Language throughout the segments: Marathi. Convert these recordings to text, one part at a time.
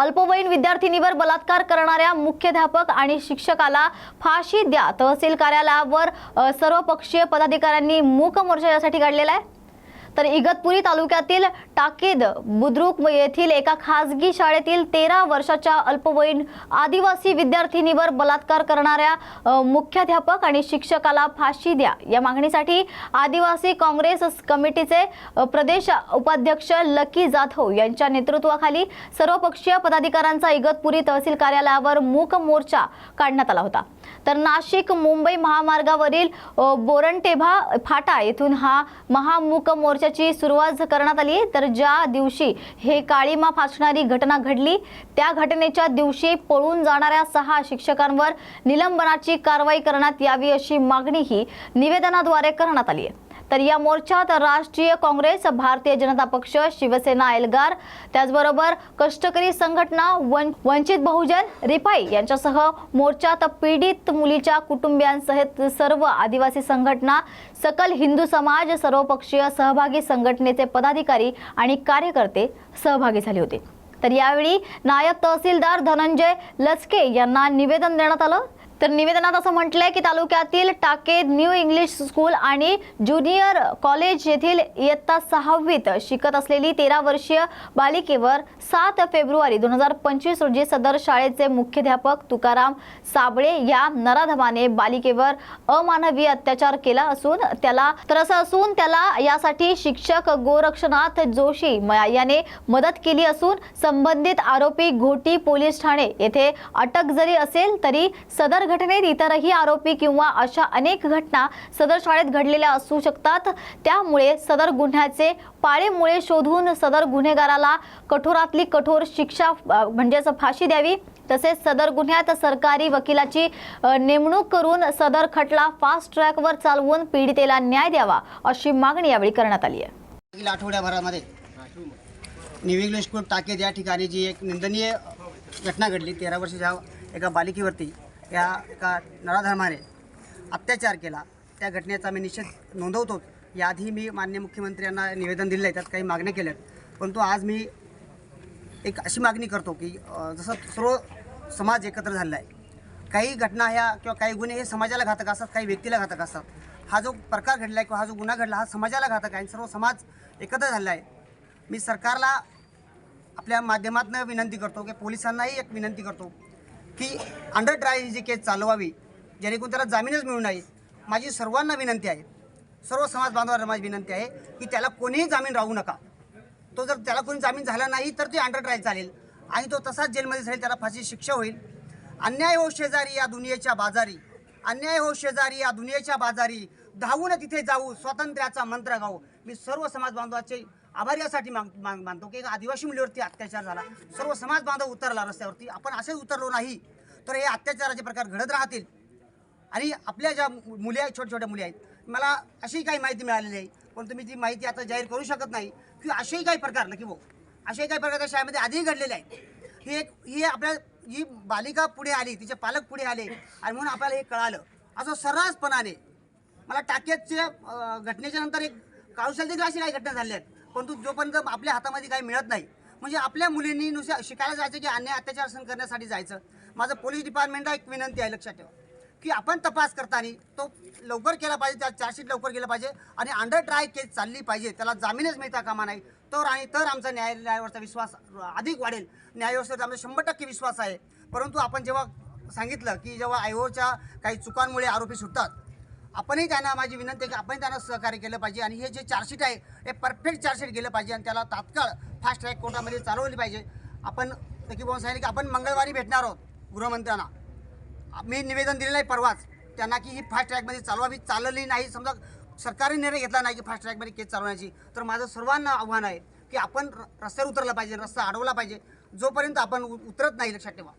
अल्पवयीन विद्यार्थिनीवर बलात्कार करणाऱ्या मुख्याध्यापक आणि शिक्षकाला फाशी द्या. तहसील कार्यालयावर सर्वपक्षीय पदाधिकाऱ्यांनी मूक मोर्चा यासाठी काढलेला आहे. तर इगतपुरी तालुक्यातील टाकेद बुद्रुक येथील एका खासगी शाळेतील तेरा वर्षाच्या अल्पवयीन आदिवासी विद्यार्थिनीवर बलात्कार करणाऱ्या मुख्याध्यापक आणि शिक्षकाला फाशी द्या. या मागणीसाठी आदिवासी काँग्रेस कमिटीचे प्रदेश उपाध्यक्ष लकी जाधव यांच्या नेतृत्वाखाली सर्वपक्षीय पदाधिकाऱ्यांचा इगतपुरी तहसील कार्यालयावर मूक मोर्चा काढण्यात आला होता. तर नाशिक मुंबई महामार्गावरील बोरणटेभा फाटा येथून हा महामूक मोर्चाची सुरुवात करण्यात आली तर ज्या दिवशी हे काळीमा फासणारी घटना घडली त्या घटनेच्या दिवशी पळून जाणाऱ्या सहा शिक्षकांवर निलंबनाची कारवाई करण्यात यावी अशी मागणी ही निवेदनाद्वारे करण्यात आली आहे. तर या मोर्चात राष्ट्रीय काँग्रेस भारतीय जनता पक्ष शिवसेना एल्गार त्याचबरोबर कष्टकरी संघटना वन वंचित बहुजन रिपाई यांच्यासह मोर्चात पीडित मुलीच्या कुटुंबियांसहित सर्व आदिवासी संघटना सकल हिंदू समाज सर्वपक्षीय सहभागी संघटनेचे पदाधिकारी आणि कार्यकर्ते सहभागी झाले होते. तर यावेळी नायब तहसीलदार धनंजय लचके यांना निवेदन देण्यात आलं. तर निवेदनात असं म्हटलंय की तालुक्यातील टाकेद न्यू इंग्लिश स्कूल आणि ज्युनियर कॉलेज येथील इयत्ता सहावीत शिकत असलेली तेरा वर्षीय बालिकेवर सात फेब्रुवारी दोन हजार पंचवीस रोजी सदर शाळेचे मुख्याध्यापक तुकाराम साबळे या नराधमाने बालिकेवर अमानवीय अत्याचार केला असून त्याला तर असं असून त्याला यासाठी शिक्षक गोरक्षनाथ जोशी याने मदत केली असून संबंधित आरोपी घोटी पोलीस ठाणे येथे अटक जरी असेल तरी सदर घटनेत इतरही आरोपी किंवा अशा अनेक घटना सदर शाळेत घडलेल्या असू शकतात. त्यामुळे सदर गुन्ह्याचे पाळेमुळे शोधून सदर गुन्हेगाराला कठोरातली कठोर शिक्षा म्हणजेच फाशी द्यावी. तसेच सदर गुन्ह्यात सरकारी वकिलाची नेमणूक करून सदर खटला फास्ट ट्रॅकवर चालवून पीडितेला न्याय द्यावा अशी मागणी यावेळी करण्यात आली आहे. आठवड्याभरामध्ये न्यू इंग्लिश स्कूल या ठिकाणी जी एक निंदनीय घटना घडली. तेरा वर्षाच्या एका बालिकेवरती या का नराधर्माने अत्याचार केला. त्या घटनेचा मी निषेध नोंदवतो. याआधी मी मान्य मुख्यमंत्र्यांना निवेदन दिलं आहे त्यात काही मागण्या केल्यात. परंतु आज मी एक अशी मागणी करतो की जसं सर्व समाज एकत्र झालेला आहे काही घटना ह्या किंवा काही गुन्हे हे समाजाला घातक असतात काही व्यक्तीला घातक असतात. हा जो प्रकार घडला आहे किंवा हा जो गुन्हा घडला हा समाजाला घातक आहे आणि सर्व समाज एकत्र झालेला आहे मी सरकारला आपल्या माध्यमातून विनंती करतो की पोलिसांनाही एक विनंती करतो की अंडर ट्रायल ही जी केस चालवावी जेणेकरून त्याला जामीनच मिळू नये माझी सर्वांना विनंती आहे सर्व समाज बांधवांना माझी विनंती आहे की त्याला कोणीही जामीन राहू नका. तो जर त्याला कोणी जामीन झाला नाही तर ते अंडर ट्रायल चालेल. आणि तो तसाच जेलमध्ये जाईल त्याला फाशी शिक्षा होईल. अन्याय हो शेजारी या दुनियेच्या बाजारी अन्याय हो शेजारी या दुनियेच्या बाजारी धावून तिथे जाऊ स्वातंत्र्याचा मंत्र गाऊ. मी सर्व समाज बांधवाचे आभार यासाठी माग माग मानतो की आदिवासी मुलीवरती अत्याचार झाला. सर्व समाज बांधव उतरला रस्त्यावरती. आपण असे उतरलो नाही तर हे अत्याचाराचे प्रकार घडत राहतील. आणि आपल्या ज्या मुली आहेत छोट्या छोट्या मुली आहेत मला अशी काही माहिती मिळालेली आहे पण तुम्ही ती माहिती आता जाहीर करू शकत नाही की असेही काही प्रकार नक्की भाऊ असेही काही प्रकार त्या शाळेमध्ये आधीही घडलेले आहेत. ही एक ही आपल्या ही बालिका पुढे आली तिचे पालक पुढे आले आणि म्हणून आपल्याला हे कळालं. असं सर्रासपणाने मला टाक्याच्या घटनेच्या नंतर एक काळुशाल देखील अशी काही घटना झाल्या आहेत. परंतु जोपर्यंत आपल्या हातामध्ये काही मिळत नाही म्हणजे आपल्या मुलींनी नुसतं शिकायला जायचं की अन्याय अत्याचार सहन करण्यासाठी जायचं. माझं पोलीस डिपार्टमेंटला एक विनंती आहे लक्षात ठेवा. की आपण तपास करताना तो लवकर केला पाहिजे त्या चार्जशीट लवकर केलं पाहिजे आणि अंडर ट्राय केस चालली पाहिजे त्याला जामीनच मिळता कामा नाही. तर आणि तर आमचा न्यायालयावरचा विश्वास अधिक वाढेल. न्यायव्यवस्थेवर आमचा शंभर टक्के विश्वास आहे. परंतु आपण जेव्हा सांगितलं की जेव्हा आयोच्या काही चुकांमुळे आरोपी सुटतात आपणही त्यांना माझी विनंती आहे की आपण त्यांना सहकार्य केलं पाहिजे आणि हे जे चार्जशीट आहे हे परफेक्ट चार्जशीट गेलं पाहिजे आणि त्याला तात्काळ फास्ट ट्रॅक कोर्टामध्ये चालवली पाहिजे. आपण नक्की बोलून सांगितलं की आपण मंगळवारी भेटणार आहोत गृहमंत्र्यांना. मी निवेदन दिलेलं आहे परवाच त्यांना की ही फास्ट ट्रॅकमध्ये चालवावी. चालली नाही समजा सरकारी निर्णय घेतला नाही की फास्ट ट्रॅकमध्ये केस चालवण्याची. तर माझं सर्वांना आव्हान आहे की आपण र- रस्त्यावर उतरलं पाहिजे रस्ता अडवला पाहिजे. जोपर्यंत आपण उ- उतरत नाही लक्षात ठेवा.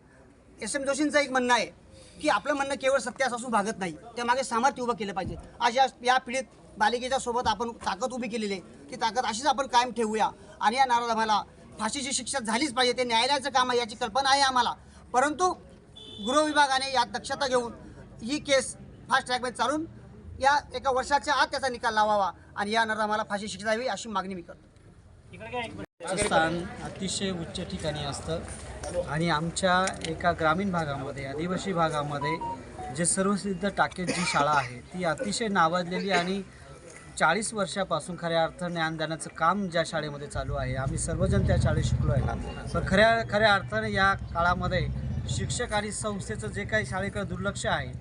एस एम जोशींचं एक म्हणणं आहे की आपलं म्हणणं केवळ सत्यास असून भागत नाही. त्यामागे सामर्थ्य उभं केलं पाहिजे. आज या या पीडित बालिकेच्या सोबत आपण ताकद उभी केलेली आहे. ती ताकद अशीच आपण कायम ठेवूया. आणि या नाराधामाला फाशीची शिक्षा झालीच पाहिजे. ते न्यायालयाचं काम आहे याची कल्पना आहे आम्हाला. परंतु गृह विभागाने यात दक्षता घेऊन ही केस फास्ट ट्रॅकमध्ये चालून या एका वर्षाच्या आत त्याचा निकाल लावावा. आणि या नराधामाला फाशी शिक्षा द्यावी अशी मागणी मी करतो. स्थान अतिशय उच्च ठिकाणी असतं. आणि आमच्या एका ग्रामीण भागामध्ये आदिवासी भागामध्ये जे सर्वसिद्ध टाकेत जी शाळा आहे ती अतिशय नावाजलेली आणि चाळीस वर्षापासून खऱ्या अर्थ ज्ञानदानाचं काम ज्या शाळेमध्ये चालू आहे आम्ही सर्वजण त्या शाळेत शिकलो आहे पण खऱ्या खऱ्या अर्थाने या काळामध्ये शिक्षक आणि संस्थेचं जे काही शाळेकडे दुर्लक्ष आहे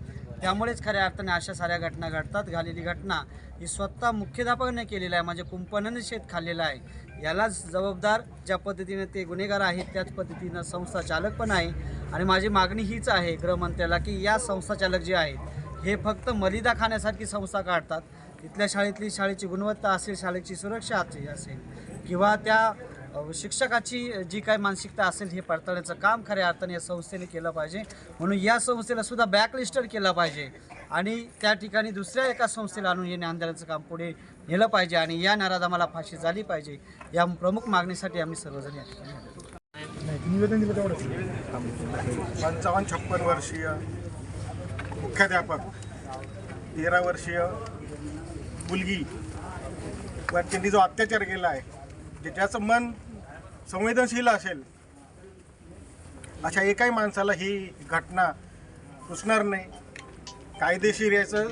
त्यामुळेच खऱ्या अर्थाने अशा साऱ्या घटना घडतात. झालेली घटना ही स्वतः मुख्याध्यापकाने केलेलं आहे. म्हणजे कुंपणाने शेत खाल्लेलं आहे. यालाच जबाबदार ज्या पद्धतीने ते गुन्हेगार आहेत त्याच पद्धतीनं संस्था चालक पण आहे. आणि माझी मागणी हीच आहे गृहमंत्र्याला की या संस्था चालक जे आहेत हे फक्त मलिदा खाण्यासारखी संस्था काढतात. तिथल्या शाळेतली शाळेची गुणवत्ता असेल शाळेची सुरक्षा असे- असेल. किंवा त्या शिक्षकाची जी काय मानसिकता असेल हे पडताळण्याचं काम खऱ्या अर्थाने या संस्थेने केलं पाहिजे. म्हणून या संस्थेला सुद्धा बॅकलिस्टर केलं पाहिजे. आणि त्या ठिकाणी दुसऱ्या एका संस्थेला आणून हे ज्ञानदानाचं काम पुढे नेलं पाहिजे आणि या नराधामाला फाशी झाली पाहिजे या प्रमुख मागणीसाठी आम्ही सर्वजण या ठिकाणी. पंचावन्न छप्पन वर्षीय मुख्याध्यापक तेरा वर्षीय मुलगी वर त्यांनी जो अत्याचार केला आहे ज्याचं मन संवेदनशील असेल अशा एकाही माणसाला ही घटना रुचणार नाही कायदेशीर याचं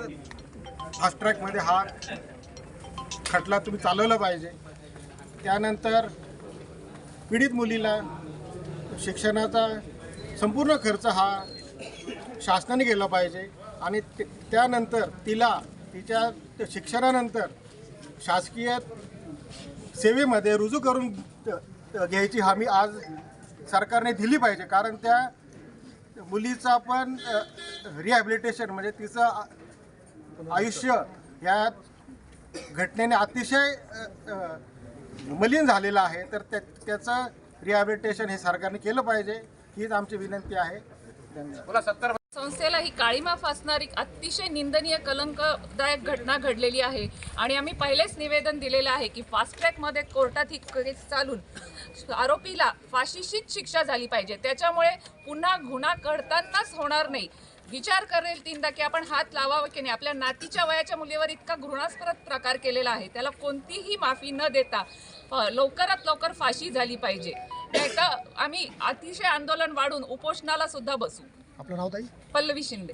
फास्ट ट्रॅकमध्ये हा खटला तुम्ही चालवला पाहिजे. त्यानंतर पीडित मुलीला शिक्षणाचा संपूर्ण खर्च हा शासनाने केला पाहिजे आणि ते- त्यानंतर तिला तिच्या शिक्षणानंतर शासकीय सेवेमध्ये रुजू करून घ्यायची हमी आज सरकारने दिली पाहिजे. कारण त्या मुलीचा पण रिहॅबिलिटेशन म्हणजे तिचं आयुष्य ह्या घटनेने अतिशय मलिन झालेलं आहे. तर त्या त्याचं रिहॅबिलिटेशन हे सरकारने केलं पाहिजे. हीच आमची विनंती आहे. धन्यवाद. संस्थेला ही काळीमा फासणारी अतिशय निंदनीय कलंकदायक घटना घडलेली आहे. आणि आम्ही पहिलेच निवेदन दिलेलं आहे की फास्ट ट्रॅकमध्ये कोर्टात ही केस चालून आरोपीला फाशीशीच शिक्षा झाली पाहिजे. त्याच्यामुळे पुन्हा गुन्हा घडतानाच होणार नाही. विचार करेल तीनदा की आपण हात लावावा की नाही? आपल्या नातीच्या वयाच्या मुलीवर इतका घृणास्पद प्रकार केलेला आहे. त्याला कोणतीही माफी न देता लवकरात लवकर फाशी झाली पाहिजे. नाहीतर आम्ही अतिशय आंदोलन वाढून उपोषणाला सुद्धा बसू. आपलं नाव ताई? पल्लवी शिंदे.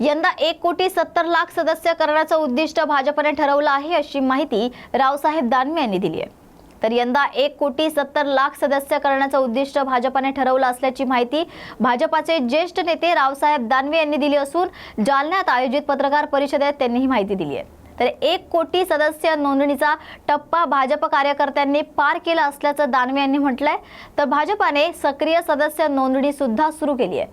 यंदा एक कोटी सत्तर लाख सदस्य करण्याचं उद्दिष्ट भाजपने ठरवलं आहे अशी माहिती रावसाहेब दानवे यांनी दिली आहे. तर यंदा एक कोटी सत्तर लाख सदस्य करण्याचं उद्दिष्ट भाजपाने ठरवलं असल्याची माहिती भाजपाचे ज्येष्ठ नेते रावसाहेब दानवे यांनी दिली असून जालन्यात आयोजित पत्रकार परिषदेत त्यांनी ही माहिती दिली आहे. तर एक कोटी सदस्य नोंदणीचा टप्पा भाजप कार्यकर्त्यांनी पार केला असल्याचं दानवे यांनी म्हटलंय. तर भाजपाने सक्रिय सदस्य नोंदणी सुद्धा सुरू केली आहे.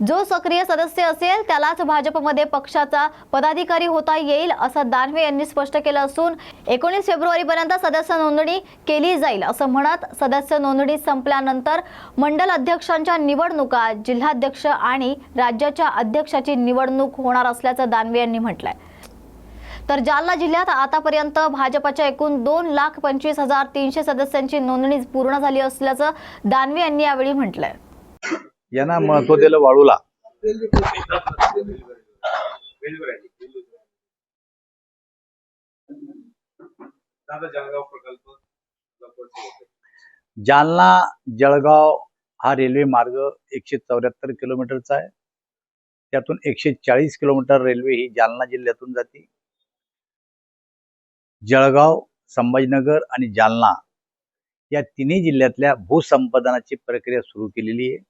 जो सक्रिय सदस्य असेल त्यालाच भाजपमध्ये पक्षाचा पदाधिकारी होता येईल असं दानवे यांनी स्पष्ट केलं असून एकोणीस फेब्रुवारीपर्यंत सदस्य नोंदणी केली जाईल असं म्हणत सदस्य नोंदणी संपल्यानंतर मंडल अध्यक्षांच्या निवडणुका जिल्हाध्यक्ष आणि राज्याच्या अध्यक्षाची निवडणूक होणार असल्याचं दानवे यांनी म्हटलंय. तर जालना जिल्ह्यात आतापर्यंत भाजपच्या एकूण दोन लाख पंचवीस हजार तीनशे सदस्यांची नोंदणी पूर्ण झाली असल्याचं दानवे यांनी यावेळी म्हटलंय. यांना महत्त्व दिलं वाळूला. जालना जळगाव हा रेल्वे मार्ग एकशे चौऱ्याहत्तर किलोमीटरचा आहे. त्यातून एकशे चाळीस किलोमीटर रेल्वे ही जालना जिल्ह्यातून जाते. जळगाव संभाजीनगर आणि जालना या तिन्ही जिल्ह्यातल्या भूसंपादनाची प्रक्रिया सुरू केलेली आहे.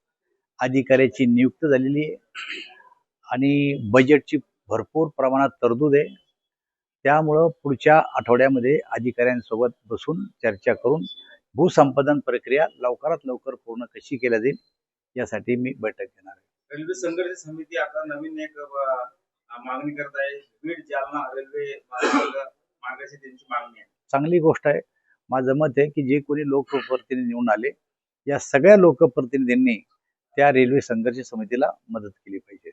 अधिकाऱ्याची नियुक्ती झालेली आहे. आणि बजेटची भरपूर प्रमाणात तरतूद आहे. त्यामुळं पुढच्या आठवड्यामध्ये अधिकाऱ्यांसोबत बसून चर्चा करून भूसंपादन प्रक्रिया लवकरात लवकर पूर्ण कशी केल्या जाईल यासाठी मी बैठक घेणार आहे. रेल्वे संघर्ष समिती आता नवीन एक मागणी करत आहे. बीड जालना रेल्वे मार्ग मार्गाची त्यांची मागणी आहे. चांगली गोष्ट आहे. माझं मत आहे की जे कोणी लोकप्रतिनिधी निवडून आले या सगळ्या लोकप्रतिनिधींनी त्या रेल्वे संघर्ष समितीला मदत केली पाहिजे.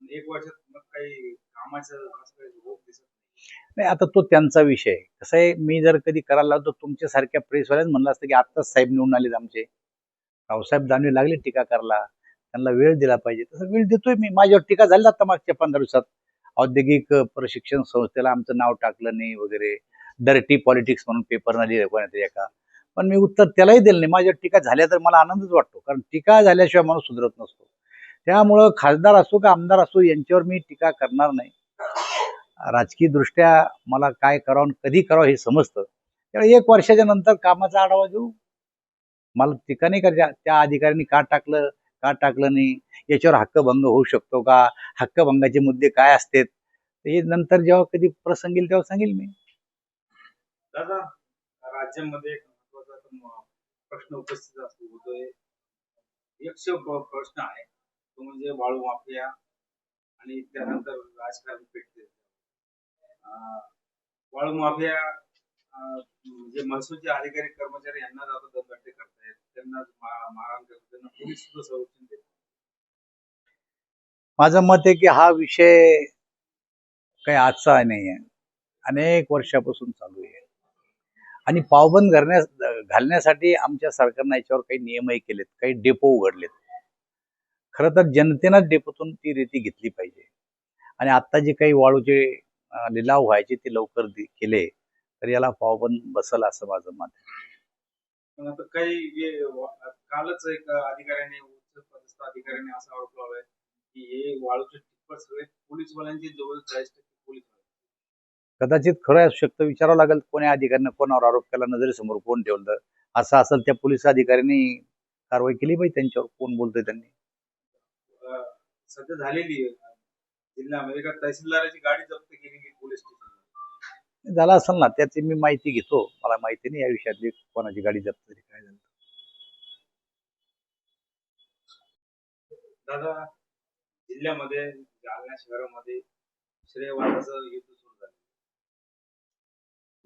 नाही. नाही आता तो त्यांचा विषय कसं आहे मी जर कधी करायला लावतो तुमच्यासारख्या प्रेसवाल्याच म्हणलं असतं की आत्ताच साहेब निवडून आलेत आमचे. रावसाहेब दानवे लागले टीका करायला त्यांना वेळ दिला पाहिजे. तसं वेळ देतोय मी. माझ्यावर टीका झाली आता मागच्या पंधरा दिवसात. औद्योगिक प्रशिक्षण संस्थेला आमचं नाव टाकलं नाही वगैरे. डर्टी पॉलिटिक्स म्हणून पेपरनं लिहिलं एका. पण मी उत्तर त्यालाही दिलं नाही. माझ्या टीका झाल्या तर मला आनंदच वाटतो. कारण टीका झाल्याशिवाय माणूस सुधरत नसतो. त्यामुळं खासदार असो का आमदार असो यांच्यावर मी टीका करणार नाही. राजकीय दृष्ट्या मला काय करावं आणि कधी करावं हे समजतं. त्यामुळे एक वर्षाच्या नंतर कामाचा आढावा घेऊ. मला टीका नाही करायच्या त्या अधिकाऱ्यांनी का टाकलं? का टाकलं नाही? याच्यावर हक्कभंग होऊ शकतो का? हक्कभंगाचे मुद्दे काय असतात? हे नंतर जेव्हा कधी प्रसंग येईल तेव्हा सांगेल मी. दादा राज्यामध्ये एक महत्त्वाचा प्रश्न उपस्थित होतोय. एक प्रश्न आहे. तो म्हणजे वाळू माफिया आणि त्यानंतर राजकारण पेटते. अं, वाळू माफिया जे महसूलचे अधिकारी कर्मचारी यांना आता दमदाटी करतायत त्यांना मारहाण करतात त्यांना पोलीस सुद्धा संरक्षण देत माझं मत आहे की हा विषय काही आजचा नाही आहे अनेक वर्षापासून चालू आहे. आणि पावबंद करण्यास घालण्यासाठी आमच्या सरकारनं याच्यावर काही नियमही केलेत काही डेपो उघडलेत. खरं तर जनतेनंच डेपोतून ती रेती घेतली पाहिजे. आणि आत्ता जे काही वाळूचे लिलाव व्हायचे ते लवकर केले. तर याला पावबंद बसल असं माझं मत आहे. पण काही कालच एक अधिकाऱ्याने उच्च पदस्थ अधिकाऱ्याने असा आरोप लावलाय की हे वाळूचे टिप्पर सगळे पोलीसवाल्यांचे जवळ चाळीस टक्के पोलीस कदाचित खरं असू शकतं विचारावं लागेल कोण्या अधिकाऱ्यानं कोणावर आरोप केला नजरेसमोर कोण ठेवलं? असं असेल त्या पोलीस अधिकाऱ्यांनी कारवाई केली पाहिजे त्यांच्यावर कोण बोलतोय त्यांनी? सध्या झालेली आहे. जिल्ह्यामध्ये तहसीलदाराची गाडी जप्त केलेली पोलीस झालं असेल ना त्याची मी माहिती घेतो. मला माहिती नाही या विषयातली कोणाची गाडी जप्त झाली काय झालं. दादा जिल्ह्यामध्ये जालना शहरामध्ये श्रेयवादाचं युद्ध सुरू झालं.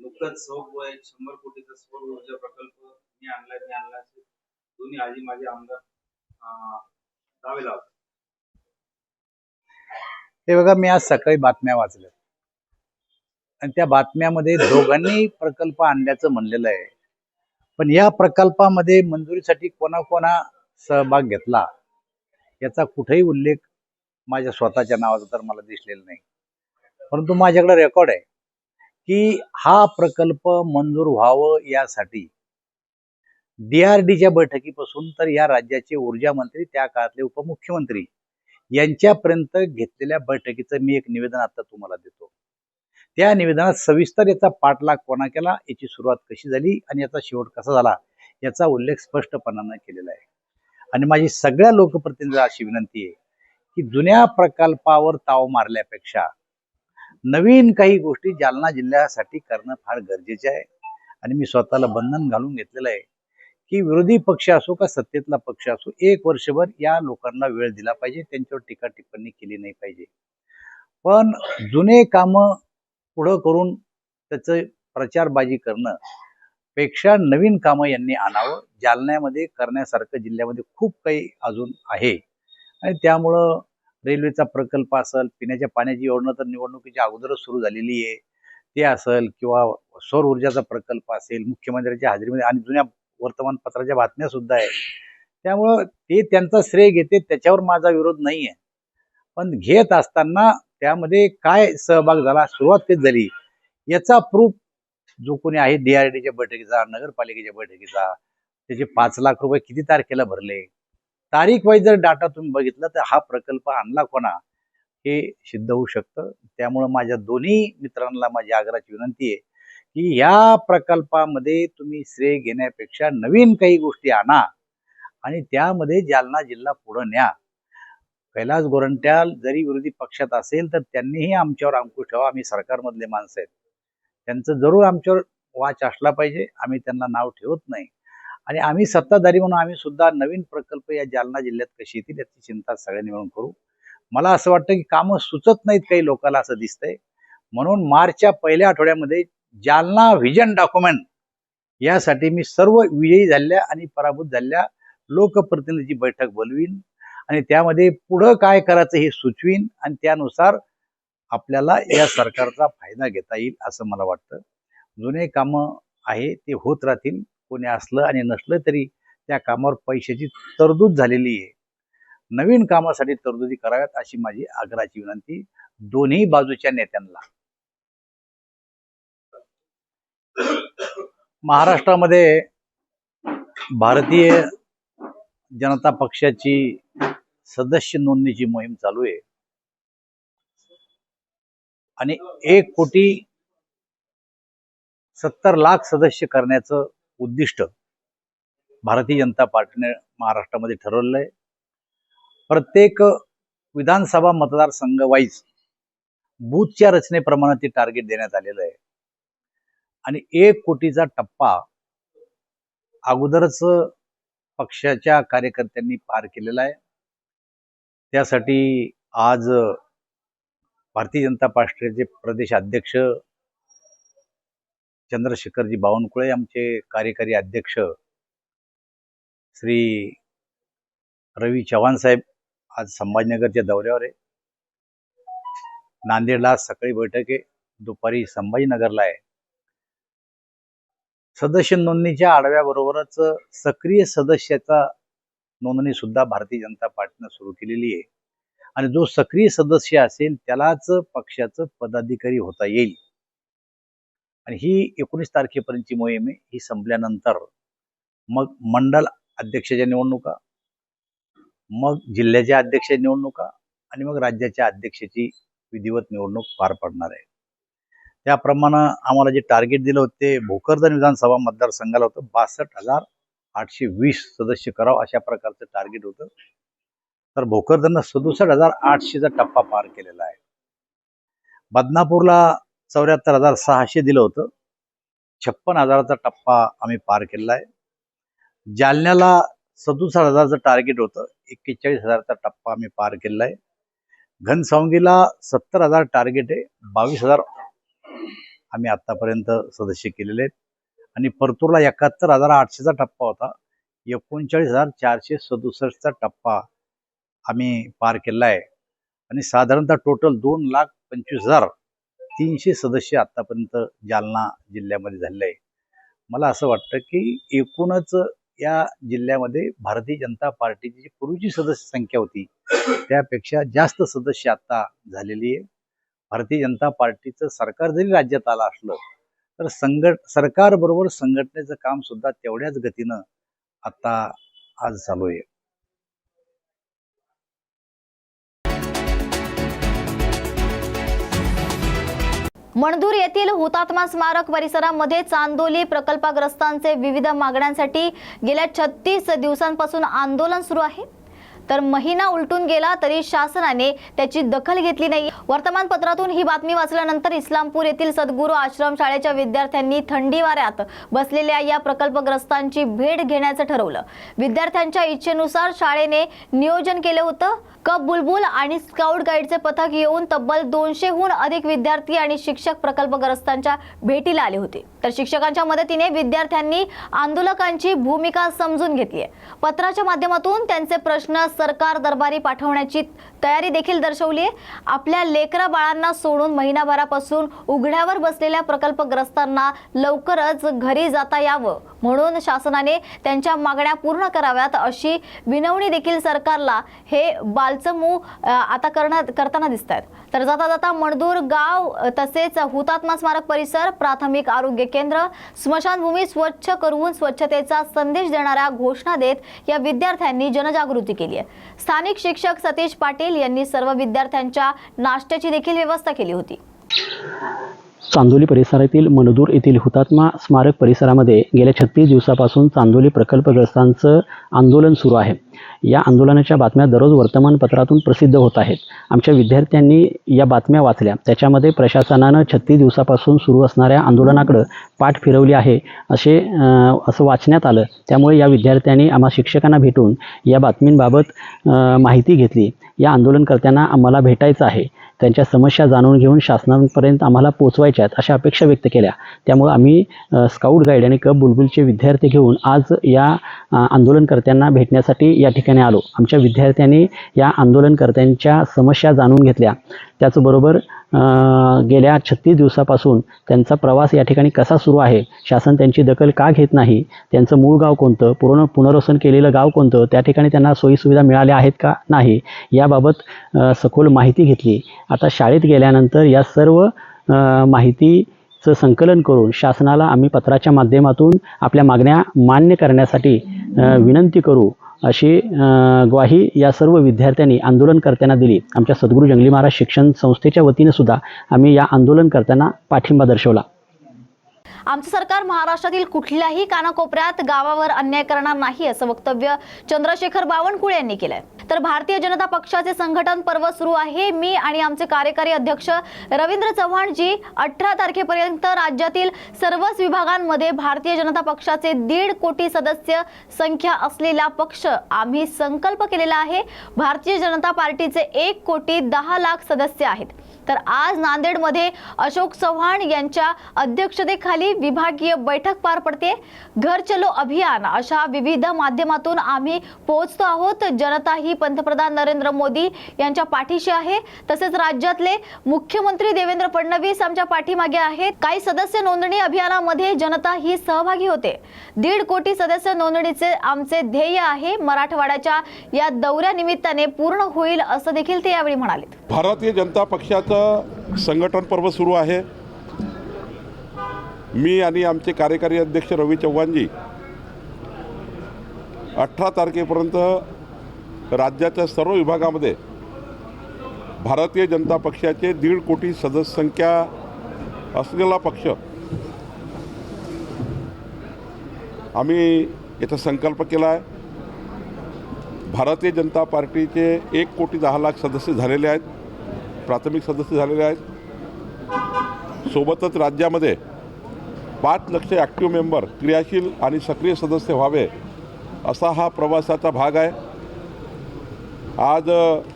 नुकतंच सौ एक शंभर कोटीचा सौर ऊर्जा प्रकल्प मी आणला मी आणला. दोन्ही आजी माझे आमदार दावे लावतात हे बघा मी आज सकाळी बातम्या वाचल्या. आणि त्या बातम्यामध्ये दोघांनी प्रकल्प आणल्याचं म्हणलेलं आहे. पण या प्रकल्पामध्ये मंजुरीसाठी कोणाकोणा सहभाग घेतला याचा कुठेही उल्लेख माझ्या स्वतःच्या नावाचा तर मला दिसलेला नाही. परंतु माझ्याकडे रेकॉर्ड आहे की हा प्रकल्प मंजूर व्हावं यासाठी डीआरडीच्या बैठकीपासून तर या राज्याचे ऊर्जा मंत्री त्या काळातले उपमुख्यमंत्री यांच्यापर्यंत घेतलेल्या बैठकीचं मी एक निवेदन आता तुम्हाला देतो. त्या निवेदनात सविस्तर याचा पाठलाग कोणा केला याची सुरुवात कशी झाली आणि याचा शेवट कसा झाला याचा उल्लेख स्पष्टपणानं केलेला आहे. आणि माझी सगळ्या लोकप्रतिनिधीला अशी विनंती आहे की जुन्या प्रकल्पावर ताव मारल्यापेक्षा नवीन काही गोष्टी जालना जिल्ह्यासाठी करणं फार गरजेचे आहे. आणि मी स्वतःला बंधन घालून घेतलेलं आहे की विरोधी पक्ष असो का सत्तेतला पक्ष असो एक वर्षभर या लोकांना वेळ दिला पाहिजे त्यांच्यावर टीका टिप्पणी केली नाही पाहिजे. पण जुने कामं पुढं करून त्याचं प्रचारबाजी करणं पेक्षा नवीन कामं यांनी आणावं. जालन्यामध्ये करण्यासारखं जिल्ह्यामध्ये खूप काही अजून आहे. आणि त्यामुळं रेल्वेचा प्रकल्प असेल पिण्याच्या पाण्याची योजना तर निवडणुकीच्या अगोदरच सुरू झालेली आहे. ते असेल किंवा सौर ऊर्जाचा प्रकल्प असेल मुख्यमंत्र्यांच्या हजेरीमध्ये आणि जुन्या वर्तमानपत्राच्या बातम्या सुद्धा आहे त्यामुळं ते त्यांचा श्रेय घेते त्याच्यावर माझा विरोध नाही आहे पण घेत असताना त्यामध्ये काय सहभाग झाला सुरुवात कधी झाली? याचा प्रूफ जो कोणी आहे डीआरडीच्या बैठकीचा नगरपालिकेच्या बैठकीचा त्याचे पाच लाख रुपये किती तारखेला भरले? तारीख वाईज जर डाटा तुम्ही बघितला तर हा प्रकल्प आणला कोणा? हे सिद्ध होऊ शकतं. त्यामुळं माझ्या दोन्ही मित्रांना माझी आग्रहाची विनंती आहे की या प्रकल्पामध्ये तुम्ही श्रेय घेण्यापेक्षा नवीन काही गोष्टी आणा आणि त्यामध्ये जालना जिल्हा पुढं न्या. कैलास गोरंट्याल जरी विरोधी पक्षात असेल तर त्यांनीही आमच्यावर अंकुश ठेवा. आम्ही सरकारमधले माणसं आहेत. त्यांचं जरूर आमच्यावर वाच असला पाहिजे. आम्ही त्यांना नाव ठेवत नाही. आणि आम्ही सत्ताधारी म्हणून आम्ही सुद्धा नवीन प्रकल्प या जालना जिल्ह्यात कशी येतील याची चिंता सगळ्यांनी मिळून करू. मला असं वाटतं की कामं सुचत नाहीत काही लोकांना असं दिसतंय. म्हणून मार्चच्या पहिल्या आठवड्यामध्ये जालना व्हिजन डॉक्युमेंट यासाठी मी सर्व विजयी झालेल्या आणि पराभूत झालेल्या लोकप्रतिनिधीची बैठक बोलवीन. आणि त्यामध्ये पुढं काय करायचं हे सुचवीन आणि त्यानुसार आपल्याला या सरकारचा फायदा घेता येईल असं मला वाटतं. जुने कामं आहे ते होत राहतील. कोणी असलं आणि नसलं तरी त्या कामावर पैशाची तरतूद झालेली आहे. नवीन कामासाठी तरतुदी कराव्यात अशी माझी आग्रहाची विनंती. दोन्ही बाजूच्या नेत्यांना. महाराष्ट्रामध्ये भारतीय जनता पक्षाची सदस्य नोंदणीची मोहीम चालू आहे. आणि एक कोटी सत्तर लाख सदस्य करण्याचं उद्दिष्ट भारतीय जनता पार्टीने महाराष्ट्रामध्ये ठरवलं आहे. प्रत्येक विधानसभा मतदारसंघ वाईज बूथच्या रचनेप्रमाणे ते टार्गेट देण्यात आलेलं आहे. आणि एक कोटीचा टप्पा अगोदरच पक्षाच्या कार्यकर्त्यांनी पार केलेला आहे. त्यासाठी आज भारतीय जनता पार्टीचे प्रदेश अध्यक्ष चंद्रशेखरजी बावनकुळे आमचे कार्यकारी अध्यक्ष श्री रवी चव्हाण साहेब आज संभाजीनगरच्या दौऱ्यावर आहे. नांदेडला आज सकाळी बैठक आहे. दुपारी संभाजीनगरला आहे. सदस्य नोंदणीच्या आडव्याबरोबरच सक्रिय सदस्याचा नोंदणी सुद्धा भारतीय जनता पार्टीनं सुरू केलेली आहे. आणि जो सक्रिय सदस्य असेल त्यालाच पक्षाचं पदाधिकारी होता येईल. आणि ही एकोणीस तारखेपर्यंतची मोहीम आहे. ही संपल्यानंतर मग मंडल अध्यक्षाच्या निवडणुका मग जिल्ह्याच्या अध्यक्षाच्या निवडणुका आणि मग राज्याच्या अध्यक्षाची विधिवत निवडणूक पार पडणार आहे. त्याप्रमाणे आम्हाला जे टार्गेट दिलं होते भोकरदन विधानसभा मतदारसंघाला होतं बासष्ट हजार आठशे वीस सदस्य करावं अशा प्रकारचं टार्गेट होतं. तर भोकरदननं सदुसष्ट हजार आठशेचा टप्पा पार केलेला आहे. बदनापूरला चौऱ्याहत्तर हजार सहाशे दिलं होतं. छप्पन हजाराचा टप्पा आम्ही पार केलेला आहे. जालन्याला सदुसष्ट हजारचं टार्गेट होतं. एक्केचाळीस हजारचा टप्पा आम्ही पार केलेला आहे. घनसावंगीला सत्तर हजार टार्गेट आहे. बावीस हजार आम्ही आत्तापर्यंत सदस्य केलेले आहेत. आणि परतूरला एकाहत्तर हजार आठशेचा टप्पा होता. एकोणचाळीस हजार चारशे सदुसष्टचा टप्पा आम्ही पार केला आहे. आणि साधारणतः टोटल दोन लाख पंचवीस हजार तीनशे सदस्य आत्तापर्यंत जालना जिल्ह्यामध्ये झालेलं आहे. मला असं वाटतं की एकूणच या जिल्ह्यामध्ये भारतीय जनता पार्टीची जी पूर्वीची सदस्य संख्या होती त्यापेक्षा जास्त सदस्य आता झालेली आहे. भारतीय जनता पार्टीचं सरकार जरी राज्यात आलं असलं तर संघट सरकारबरोबर संघटनेचं काम सुद्धा तेवढ्याच गतीनं आता आज चालू आहे मणदूर येथील हुतात्मा स्मारक परिसरामध्ये चांदोली प्रकल्पग्रस्तांचे विविध मागण्यांसाठी गेल्या छत्तीस दिवसांपासून आंदोलन सुरू आहे. तर महिना उलटून गेला तरी शासनाने त्याची दखल घेतली नाही. वर्तमानपत्रातून ही बातमी वाचल्यानंतर इस्लामपूर येथील सद्गुरू आश्रम शाळेच्या विद्यार्थ्यांनी थंडी वाऱ्यात बसलेल्या या प्रकल्पग्रस्तांची भेट घेण्याचं ठरवलं. विद्यार्थ्यांच्या इच्छेनुसार शाळेने नियोजन केलं होतं. कप बुलबुल आणि स्काउट गाईडचे पथक येऊन तब्बल दोनशेहून अधिक विद्यार्थी आणि शिक्षक प्रकल्पग्रस्तांच्या भेटीला आले होते. तर शिक्षकांच्या मदतीने विद्यार्थ्यांनी आंदोलकांची भूमिका समजून घेतली आहे. पत्राच्या माध्यमातून त्यांचे प्रश्न सरकार दरबारी पाठवण्याची तयारी देखील दर्शवली आहे. आपल्या लेकरा बाळांना सोडून महिनाभरापासून उघड्यावर बसलेल्या प्रकल्पग्रस्तांना लवकरच घरी जाता यावं म्हणून शासनाने त्यांच्या मागण्या पूर्ण कराव्यात अशी विनवणी देखील सरकारला हे बाल अ, आता करण्यात करताना दिसत आहेत तर जाता जाता मणदूर गाव तसेच हुतात्मा स्मारक परिसर प्राथमिक आरोग्य केंद्र स्मशानभूमी स्वच्छ करून स्वच्छतेचा संदेश देणाऱ्या घोषणा देत या विद्यार्थ्यांनी जनजागृती केली आहे. स्थानिक शिक्षक सतीश पाटील यांनी सर्व विद्यार्थ्यांच्या नाश्त्याची देखील व्यवस्था केली होती. चांदोली परिसरातील मनदूर येथील हुतात्मा स्मारक परिसरामध्ये गेल्या छत्तीस दिवसापासून चांदोली प्रकल्पग्रस्तांचं आंदोलन सुरू आहे. या आंदोलनाच्या बातम्या दररोज वर्तमानपत्रातून प्रसिद्ध होत आहेत. आमच्या विद्यार्थ्यांनी या बातम्या वाचल्या. त्याच्यामध्ये प्रशासनानं छत्तीस दिवसापासून सुरू असणाऱ्या आंदोलनाकडं पाठ फिरवली आहे असे असं वाचण्यात आलं. त्यामुळे या विद्यार्थ्यांनी आम्हा शिक्षकांना भेटून या बातमींबाबत माहिती घेतली. या आंदोलनकर्त्यांना आम्हाला भेटायचं आहे. त्यांच्या समस्या जाणून घेऊन शासनापर्यंत आम्हाला पोचवायच्या आहेत अशा अपेक्षा व्यक्त केल्या. त्यामुळं आम्ही स्काऊट स्काउट गाईड आणि कप बुलबुलचे विद्यार्थी घेऊन आज या आंदोलनकर्त्यांना भेटण्यासाठी या ठिकाणी आलो. आमच्या विद्यार्थ्यांनी या आंदोलनकर्त्यांच्या समस्या जाणून घेतल्या. त्याचबरोबर गेल्या छत्तीस दिवसापासून त्यांचा प्रवास या ठिकाणी कसा सुरू आहे? शासन त्यांची दखल का घेत नाही? त्यांचं मूळ गाव कोणतं? पूर्ण पुनर्वसन केलेलं गाव कोणतं? त्या ठिकाणी त्यांना सोयीसुविधा मिळाल्या आहेत का नाही? याबाबत सखोल माहिती घेतली. आता शाळेत गेल्यानंतर या सर्व माहिती माहितीचं संकलन करून शासनाला आम्ही पत्राच्या माध्यमातून आपल्या मागण्या मान्य करण्यासाठी विनंती करू. अशी ग्वाही या सर्व विद्यार्थ्यांनी आंदोलनकर्त्यांना दिली. आमच्या सद्गुरू जंगली महाराज शिक्षण संस्थेच्या वतीनं सुद्धा आम्ही या आंदोलनकर्त्यांना पाठिंबा दर्शवला. आमचं सरकार महाराष्ट्रातील कुठल्याही कानाकोपऱ्यात गावावर अन्याय करणार नाही असं वक्तव्य चंद्रशेखर बावनकुळे यांनी केलंय. तर भारतीय जनता पक्षाचे संघटन पर्व सुरू आहे. मी आणि आमचे कार्यकारी अध्यक्ष रवींद्र चव्हाण जी अठरा तारखेपर्यंत राज्यातील सर्वच विभागांमध्ये भारतीय जनता पक्षाचे दीड कोटी सदस्य संख्या असलेला पक्ष आम्ही संकल्प केलेला आहे. भारतीय जनता पार्टीचे एक कोटी दहा लाख सदस्य आहेत. तर आज नांदेडमध्ये अशोक चव्हाण यांच्या अध्यक्षतेखाली विभागीय बैठक पार पडते. घर चलो अभियान अशा विविध माध्यमातून आम्ही पोहोचतो आहोत. जनता ही पंतप्रधान नरेंद्र मोदी यांच्या पाठीशी आहे. तसेच राज्यातले मुख्यमंत्री देवेंद्र फडणवीस आमच्या पाठीमागे आहेत. काही सदस्य नोंदणी अभियानामध्ये जनता ही सहभागी होते. दीड कोटी सदस्य नोंदणीचे आमचे ध्येय आहे. मराठवाड्याच्या या दौऱ्यानिमित्ताने पूर्ण होईल असं देखील ते यावेळी म्हणाले. भारतीय जनता पक्षाचं संघटन पर्व सुरू आहे? मी आणि आमचे कार्यकारी अध्यक्ष रवी चव्हाणजी अठरा तारखेपर्यंत राज्याच्या सर्व विभागामध्ये भारतीय जनता पक्षाचे दीड कोटी सदस्य संख्या असलेला पक्ष आम्ही याचा संकल्प केला आहे. भारतीय जनता पार्टीचे एक कोटी दहा लाख सदस्य झालेले आहेत. प्राथमिक सदस्य झालेले आहेत. सोबतच राज्यामध्ये पाच लक्ष ॲक्टिव्ह मेंबर क्रियाशील आणि सक्रिय सदस्य व्हावे असा हा प्रवासाचा भाग आहे. आज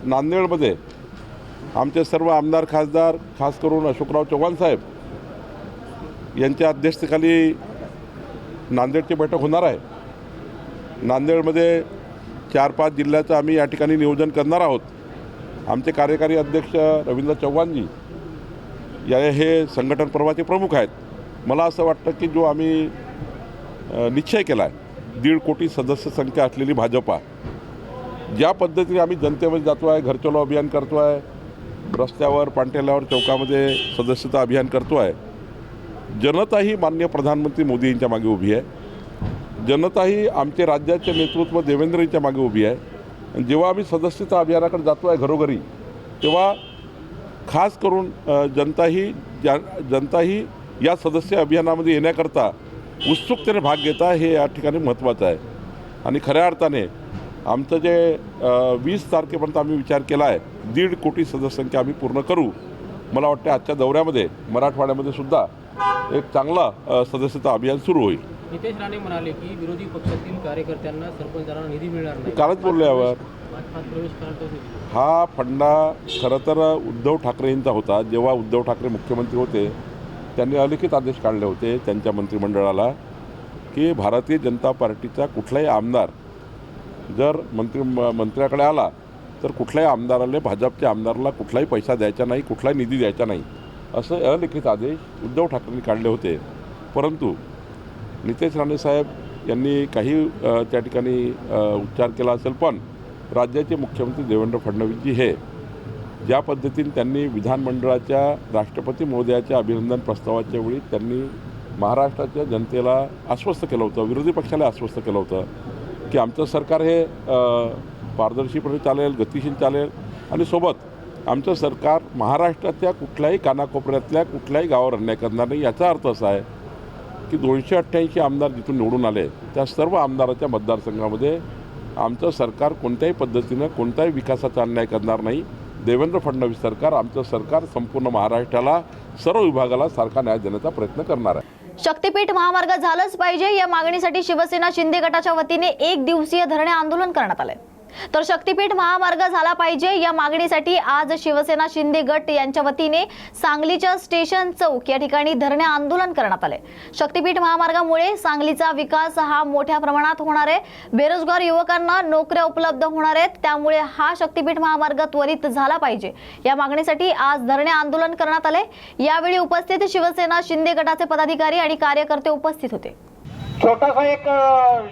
नांदेडमध्ये आमचे सर्व आमदार खासदार खास करून अशोकराव चव्हाण साहेब यांच्या अध्यक्षतेखाली नांदेडची बैठक होणार आहे. नांदेडमध्ये चार पाच जिल्ह्याचं आम्ही या ठिकाणी नियोजन करणार आहोत. आमचे कार्यकारी अध्यक्ष रवींद्र चव्हाणजी या हे संघटन पर्वाचे प्रमुख आहेत. मला असं वाटतं की जो आम्ही निश्चय केला आहे दीड कोटी सदस्य संख्या असलेली भाजपा ज्या पद्धतीने आम्ही जनतेमध्ये जातो आहे घरचलो अभियान करतो आहे रस्त्यावर पांटेल्यावर चौकामध्ये सदस्यता अभियान करतो आहे जनता ही मान्य प्रधानमंत्री मोदी यांच्या मागे उभी आहे. जनता ही आमचे राज्याचे नेतृत्व देवेंद्रजींच्या मागे उभी आहे. जेव्हा आम्ही सदस्यता अभियानाकडे जातो आहे घरोघरी तेव्हा खास करून जनता ही ज्या जनता ही या सदस्य अभियानामध्ये येण्याकरता उत्सुकतेने भाग घेता हे या ठिकाणी महत्त्वाचं आहे. आणि खऱ्या अर्थाने आमचं जे वीस तारखेपर्यंत आम्ही विचार केला आहे दीड कोटी सदस्यसंख्या आम्ही पूर्ण करू. मला वाटतं आजच्या दौऱ्यामध्ये मराठवाड्यामध्ये सुद्धा एक चांगला सदस्यता अभियान सुरू होईल. नितेश राणे म्हणाले की विरोधी पक्षातील कार्यकर्त्यांना सरपंचांना निधी मिळणार नाही. कालच बोललो यावर. हा फंडा खरं तर उद्धव ठाकरेंचा होता. जेव्हा उद्धव ठाकरे मुख्यमंत्री होते त्यांनी अलिखित आदेश काढले होते त्यांच्या मंत्रिमंडळाला की भारतीय जनता पार्टीचा कुठलाही आमदार जर मंत्री मंत्र्याकडे आला तर कुठल्याही आमदाराला भाजपच्या आमदाराला कुठलाही पैसा द्यायचा नाही कुठलाही निधी द्यायचा नाही. असं अलिखित आदेश उद्धव ठाकरेंनी काढले होते. परंतु नितेश राणे साहेब यांनी काही त्या ठिकाणी उच्चार केला असेल पण राज्याचे मुख्यमंत्री देवेंद्र फडणवीसजी हे ज्या पद्धतीने त्यांनी विधानमंडळाच्या राष्ट्रपती महोदयाच्या अभिनंदन प्रस्तावाच्या वेळी त्यांनी महाराष्ट्राच्या जनतेला आश्वस्त केलं होतं विरोधी पक्षाला आश्वस्त केलं होतं की आमचं सरकार हे पारदर्शीपणे चालेल गतिशील चालेल आणि सोबत आमचं सरकार महाराष्ट्राच्या कुठल्याही कानाकोपऱ्यातल्या कुठल्याही गावावर अन्याय करणार नाही याचा अर्थ असा आहे की दोनशे अठ्ठ्याऐंशी आमदार जिथून निवडून आले त्या सर्व आमदाराच्या मतदारसंघामध्ये आमचं सरकार कोणत्याही पद्धतीनं कोणत्याही विकासाचा अन्याय करणार नाही. देवेंद्र फडणवीस सरकार आमचं सरकार संपूर्ण महाराष्ट्राला सर्व विभागाला सारखा न्याय देण्याचा प्रयत्न करणार आहे. शक्तीपीठ महामार्ग झालंच पाहिजे. या मागणीसाठी शिवसेना शिंदे गटाच्या वतीने एक दिवसीय धरणे आंदोलन करण्यात आलंय. तर शक्तीपीठ महामार्ग झाला पाहिजे. या मागणीसाठी आज शिवसेना शिंदे गट यांच्या वतीने सांगलीच्या स्टेशन चौक या ठिकाणी धरणे आंदोलन करण्यात आले. शक्तीपीठ महामार्गामुळे सांगलीचा विकास हा मोठ्या प्रमाणात होणार आहे. बेरोजगार युवकांना नोकऱ्या उपलब्ध होणार आहेत. त्यामुळे हा शक्तीपीठ महामार्ग त्वरित झाला पाहिजे. या मागणीसाठी आज धरणे आंदोलन करण्यात आले. यावेळी उपस्थित शिवसेना शिंदे गटाचे पदाधिकारी आणि कार्यकर्ते उपस्थित होते. छोटासा एक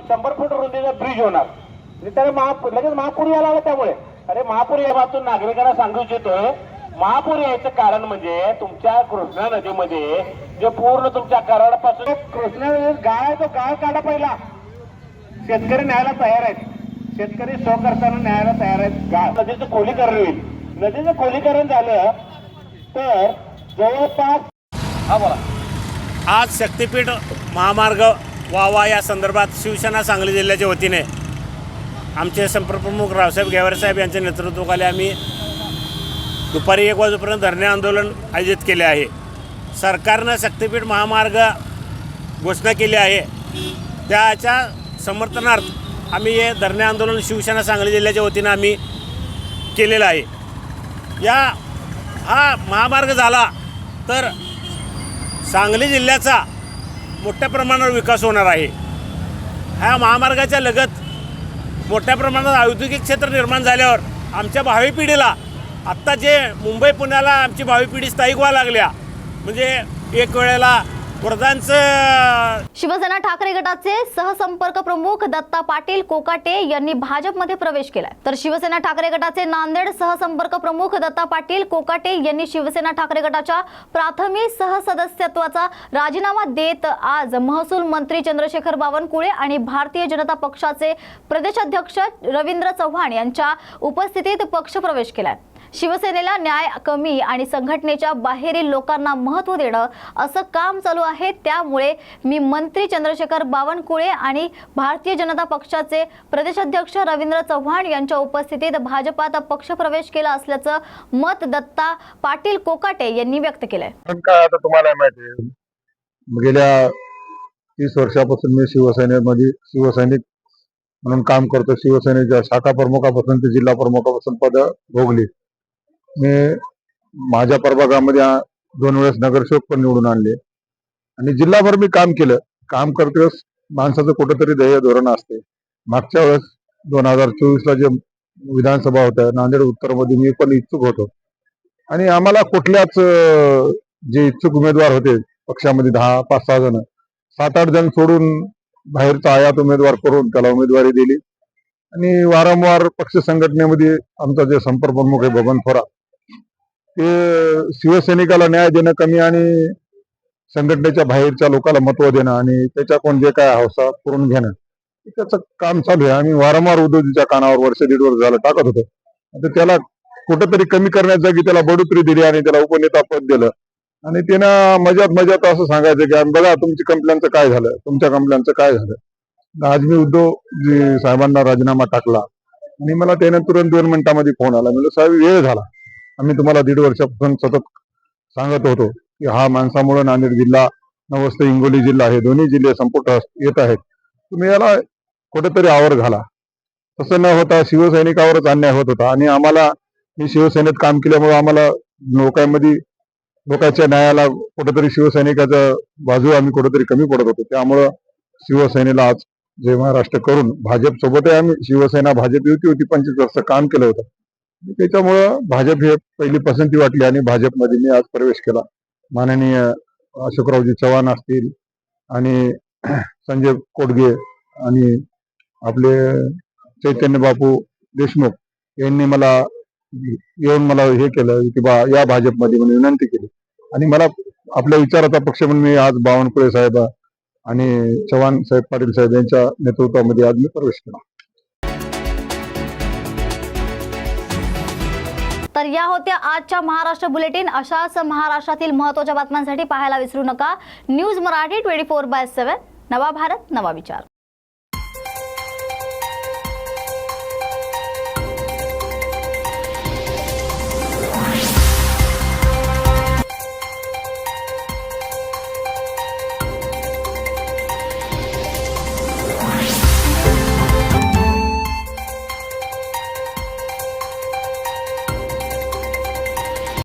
शंभर फूट रुंदीचा ब्रिज होणार. त्याला महापूर लगेच महापूर यायला लागला त्यामुळे. अरे महापूर या बाबतीत नागरिकांना सांगू इच्छितोय महापूर यायचं कारण म्हणजे तुमच्या कृष्णा नदीमध्ये जे पूर्ण तुमच्या कराडापासून कृष्णा नदीत गाळ आहे तो गाळ काढा पहिला. शेतकरी न्यायला तयार आहेत. शेतकरी सो करताना न्यायला तयार आहेत. गाळ नदीचं खोलीकरण होईल. नदीचं खोलीकरण झालं तर जवळपास आज शक्तीपीठ महामार्ग व्हावा या संदर्भात शिवसेना सांगली जिल्ह्याच्या वतीने आमचे संपर्कप्रमुख रावसाहेब गेवारसाहेब यांच्या नेतृत्वाखाली आम्ही दुपारी एक वाजेपर्यंत धरणे आंदोलन आयोजित केले आहे. सरकारनं शक्तीपीठ महामार्ग घोषणा केली आहे. त्याच्या समर्थनार्थ आम्ही हे धरणे आंदोलन शिवसेना सांगली जिल्ह्याच्या वतीनं आम्ही केलेलं आहे. या हा महामार्ग झाला तर सांगली जिल्ह्याचा मोठ्या प्रमाणावर विकास होणार आहे. ह्या महामार्गाच्या लगत मोठ्या प्रमाणात औद्योगिक क्षेत्र निर्माण झाल्यावर आमच्या भावी पिढीला आत्ता जे मुंबई पुण्याला आमची भावी पिढी स्थायिक व्हायला लागल्या म्हणजे एक वेळेला वर्धांचं शिवसेना ठाकरे गटाचे सहसंपर्क प्रमुख दत्ता पाटील कोकाटे यांनी भाजपमध्ये प्रवेश केलाय. तर शिवसेना ठाकरे गटाचे नांदेड सहसंपर्क प्रमुख दत्ता पाटील कोकाटे यांनी शिवसेना ठाकरे गटाच्या प्राथमिक सहसदस्यत्वाचा राजीनामा देत आज महसूल मंत्री चंद्रशेखर बावनकुळे आणि भारतीय जनता पक्षाचे प्रदेशाध्यक्ष रवींद्र चव्हाण यांच्या उपस्थितीत पक्षप्रवेश केलाय. शिवसेनेला न्याय कमी आणि संघटनेच्या बाहेरील लोकांना महत्त्व देणं असं काम चालू आहे. त्यामुळे मी मंत्री चंद्रशेखर बावनकुळे आणि भारतीय जनता पक्षाचे प्रदेशाध्यक्ष रवींद्र चव्हाण यांच्या उपस्थितीत भाजपात पक्षप्रवेश केला असल्याचं मत दत्ता पाटील कोकाटे यांनी व्यक्त केलंय. काय तुम्हाला माहिती गेल्या तीस वर्षापासून मी शिवसेनेमध्ये शिवसैनिक म्हणून काम करतो. शिवसेनेच्या शाखा प्रमुखापासून ते जिल्हा प्रमुखापासून पद भोगली. मी माझ्या प्रभागामध्ये दोन वेळेस नगरसेवक पण निवडून आणले. आणि जिल्हाभर मी काम केलं. काम करते माणसाचं कुठंतरी ध्येय धोरण असते. मागच्या वेळेस दोन हजार चोवीसला जे विधानसभा होत्या नांदेड उत्तरमध्ये मी पण इच्छुक होतो. आणि आम्हाला कुठल्याच जे इच्छुक उमेदवार होते पक्षामध्ये दहा पाच सहा जण सात आठ जण सोडून बाहेरचा आयात उमेदवार करून त्याला उमेदवारी दिली. आणि वारंवार पक्ष संघटनेमध्ये आमचा जे संपर्क प्रमुख आहे बबन थोरा ते शिवसैनिकाला न्याय देणं कमी आणि संघटनेच्या बाहेरच्या लोकांना महत्त्व देणं आणि त्याच्याकडून जे काय हौसा करून घेणं त्याचं काम चालू आहे. आम्ही वारंवार उद्योजीच्या कानावर वर्ष दीड वर्ष झालं टाकत होतो. आता त्याला कुठंतरी कमी करण्याच्या जागी त्याला बढोतरी दिली आणि त्याला उपनेता पद दिलं. आणि त्यानं मजात मजात असं सांगायचं की बघा तुमची कंप्लेनचं काय झालं? तुमच्या कंप्लेनचं काय झालं? आज मी उद्धव जी साहेबांना राजीनामा टाकला. आणि मला त्याने तुरंत दोन मिनिटांमध्ये फोन आला. म्हणजे साहेब वेळ झाला. आम्ही तुम्हाला दीड वर्षापासून सतत सांगत होतो की हा माणसामुळे नांदेड जिल्हा नवस्त हिंगोली जिल्हा हे दोन्ही जिल्हे संपुट येत आहेत. तुम्ही याला कुठेतरी आवर घाला. तसं न होता शिवसैनिकावरच अन्याय होत होता आणि आम्हाला मी शिवसेनेत काम केल्यामुळे आम्हाला लोकांमध्ये लोकांच्या न्यायाला कुठेतरी शिवसैनिकाच्या बाजू आम्ही कुठेतरी कमी पडत होतो. त्यामुळं शिवसेनेला आज जय महाराष्ट्र करून भाजप सोबतही आम्ही शिवसेना भाजप युती होती पंचवीस वर्ष काम केलं होतं. त्याच्यामुळं भाजप हे पहिली पसंती वाटली आणि भाजपमध्ये मी आज प्रवेश केला. माननीय अशोकरावजी चव्हाण असतील आणि संजय कोडगे आणि आपले चैतन्य बापू देशमुख यांनी मला येऊन मला हे केलं की बा या भाजपमध्ये म्हणून विनंती केली. आणि मला आपल्या विचाराचा पक्ष म्हणून मी आज बावनकुळे साहेब आणि चव्हाण साहेब पाटील साहेब यांच्या नेतृत्वामध्ये आज मी प्रवेश केला. तर या होत्या आजच्या महाराष्ट्र बुलेटिन. अशाच महाराष्ट्रातील महत्त्वाच्या बातम्यांसाठी पाहायला विसरू नका. News Marathi twenty four by seven. नवा भारत नवा विचार.